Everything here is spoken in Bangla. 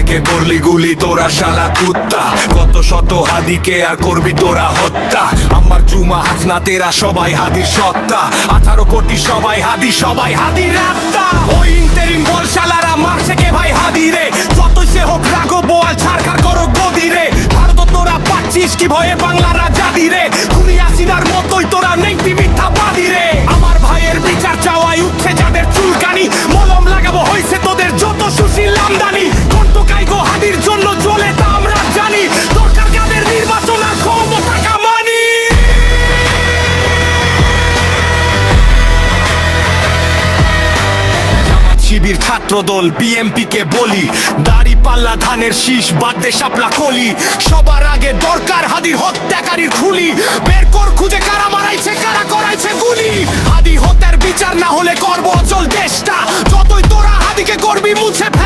ভাইকে করলি গুলি, তোরা শালা কুত্তা। কত শত হাদিকে আর করবি তোরা হত্যা। আমার জুমা হাসনা তেরা সবাই হাদির সত্তা। আঠারো কোটি সবাই হাদি, সবাই ইন্টারিম বল শালারা, মারছে কে ভাই হাদি রে? সে হোক রাগো, বোয়াল ছাড়খার করো গদি রে। ভারত তোরা পাচ্ছিস কি ভয়ে বাংলা রাজাদি রে? খুনি আসিনার মতোই তোরা নেই সুশীল আমদানি। হাদির জন্য চলে তা আমরা জানি। দরকার কাদের নির্বাচন, আর ক্ষমতা শিবির ছাত্র দল বিএমপি কে বলি। দাড়ি পাল্লা ধানের শীষ বাদে শাপলা কলি। সবার আগে দরকার হাদির হত্যাকারীর খুলি। বের কর খুঁজে কারা মারাইছে, কারা করাইছে গুলি। হাদি হত্যার বিচার না হলে করব করবি মুছে